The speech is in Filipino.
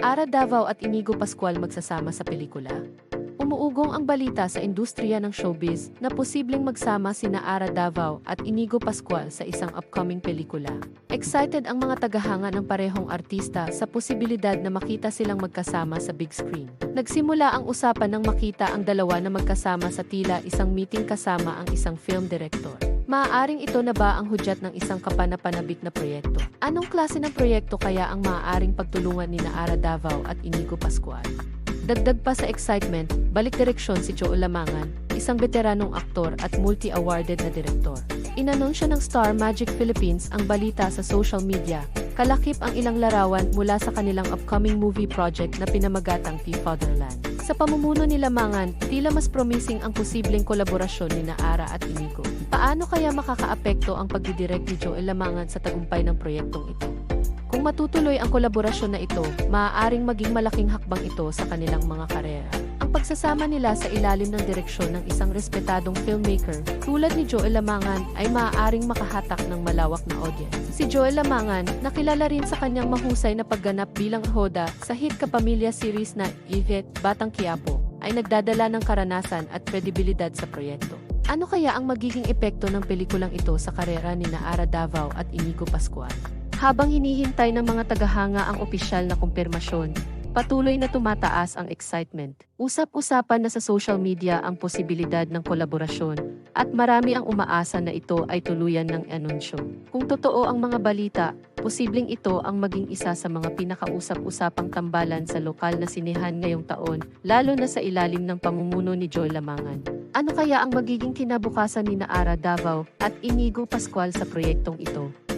Ara Davao at Inigo Pascual magsasama sa pelikula? Umuugong ang balita sa industriya ng showbiz na posibleng magsama sina Ara Davao at Inigo Pascual sa isang upcoming pelikula. Excited ang mga tagahanga ng parehong artista sa posibilidad na makita silang magkasama sa big screen. Nagsimula ang usapan ng makita ang dalawa na magkasama sa tila isang meeting kasama ang isang film director. Maaaring ito na ba ang hudyat ng isang kapanapanabik na proyekto? Anong klase ng proyekto kaya ang maaaring pagtulungan ni na Ara Davao at Inigo Pascual? Dagdag pa sa excitement, balik direksyon si Joe Lamangan, isang veteranong aktor at multi-awarded na direktor. Inanunsyo ng Star Magic Philippines ang balita sa social media, kalakip ang ilang larawan mula sa kanilang upcoming movie project na pinamagatang The Fatherland. Sa pamumuno ni Lamangan, tila mas promising ang posibleng kolaborasyon ni Naara at Inigo. Paano kaya makakaapekto ang pagdidirect ni Joel Lamangan sa tagumpay ng proyektong ito? Kung matutuloy ang kolaborasyon na ito, maaaring maging malaking hakbang ito sa kanilang mga karera. Ang pagsasama nila sa ilalim ng direksyon ng isang respetadong filmmaker tulad ni Joel Lamangan ay maaaring makahatak ng malawak na audience. Si Joel Lamangan, nakilala rin sa kanyang mahusay na pagganap bilang hoda sa hit kapamilya series na Yvette Batang Quiapo, ay nagdadala ng karanasan at kredibilidad sa proyekto. Ano kaya ang magiging epekto ng pelikulang ito sa karera ni Naara Davao at Inigo Pascual? Habang hinihintay ng mga tagahanga ang opisyal na kumpirmasyon, patuloy na tumataas ang excitement. Usap-usapan na sa social media ang posibilidad ng kolaborasyon at marami ang umaasa na ito ay tuluyan ng anunsyo. Kung totoo ang mga balita, posibleng ito ang maging isa sa mga pinakausap-usapang tambalan sa lokal na sinehan ngayong taon, lalo na sa ilalim ng pamumuno ni Joy Lamangan. Ano kaya ang magiging kinabukasan ni Naara Davao at Inigo Pascual sa proyektong ito?